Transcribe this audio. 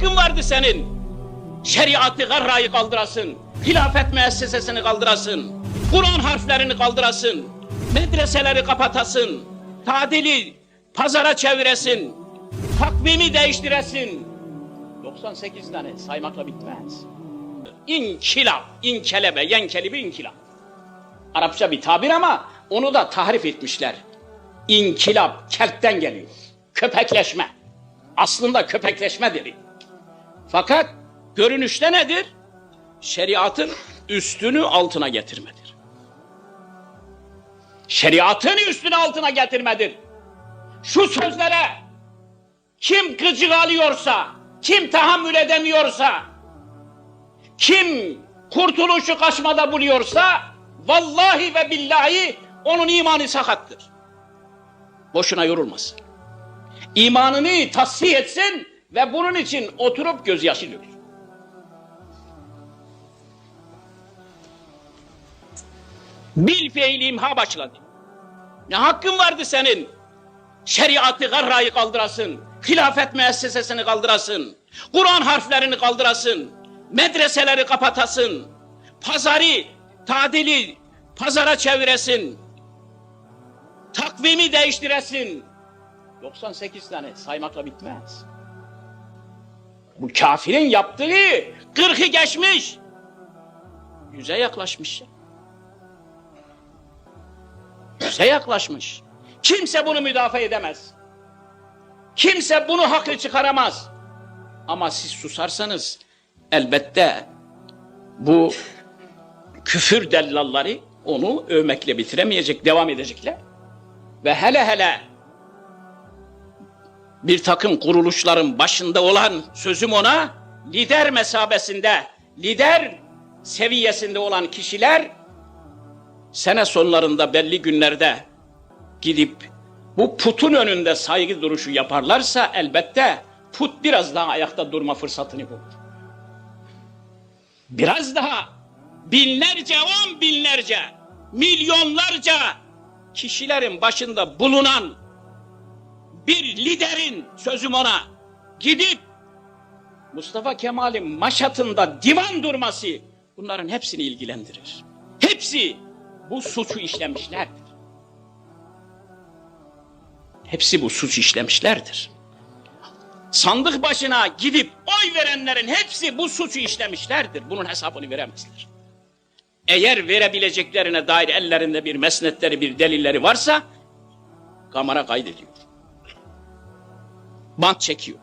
hakkın vardı senin? Şeriatı garrayı kaldırasın, hilafet müessesesini kaldırasın, Kur'an harflerini kaldırasın, medreseleri kapatasın, tadili pazara çeviresin, takvimi değiştiresin. 98 tane saymakla bitmez. İnkilap, inkelebe, yenkelibi inkilap. Arapça bir tabir ama onu da tahrif etmişler. İnkilap, kelpten geliyor. Köpekleşme. Aslında köpekleşmedir. Fakat görünüşte nedir? Şeriatın üstünü altına getirmedir. Şeriatın üstünü altına getirmedir. Şu sözlere kim gıcık alıyorsa, kim tahammül edemiyorsa, kim kurtuluşu kaçmada buluyorsa, vallahi ve billahi onun imanı sakattır. Boşuna yorulmasın. İmanını tasfiye etsin ve bunun için oturup gözyaşı döksün. Bil fiili imha başladı. Ne hakkın vardı senin? Şeriatı garrayı kaldırasın, hilafet müessesesini kaldırasın, Kur'an harflerini kaldırasın, medreseleri kapatasın, pazarı, tadili pazara çeviresin, takvimi değiştiresin. 98 tane saymakla bitmez. Bu kafirin yaptığı 40'ı geçmiş. Yüze yaklaşmış ya. Yüze yaklaşmış. Kimse bunu müdafaa edemez. Kimse bunu haklı çıkaramaz. Ama siz susarsanız elbette bu küfür dellalları onu övmekle bitiremeyecek, devam edecekler. Ve hele hele bir takım kuruluşların başında olan sözüm ona lider mesabesinde, lider seviyesinde olan kişiler sene sonlarında belli günlerde gidip bu putun önünde saygı duruşu yaparlarsa elbette put biraz daha ayakta durma fırsatını bulur. Biraz daha binlerce, on binlerce, milyonlarca kişilerin başında bulunan bir liderin sözüm ona gidip Mustafa Kemal'in maşatında divan durması bunların hepsini ilgilendirir. Hepsi bu suçu işlemişlerdir. Hepsi bu suç işlemişlerdir. Sandık başına gidip oy verenlerin hepsi bu suçu işlemişlerdir. Bunun hesabını veremezler. Eğer verebileceklerine dair ellerinde bir mesnetleri, bir delilleri varsa kamera kaydediyor. Bant çekiyor.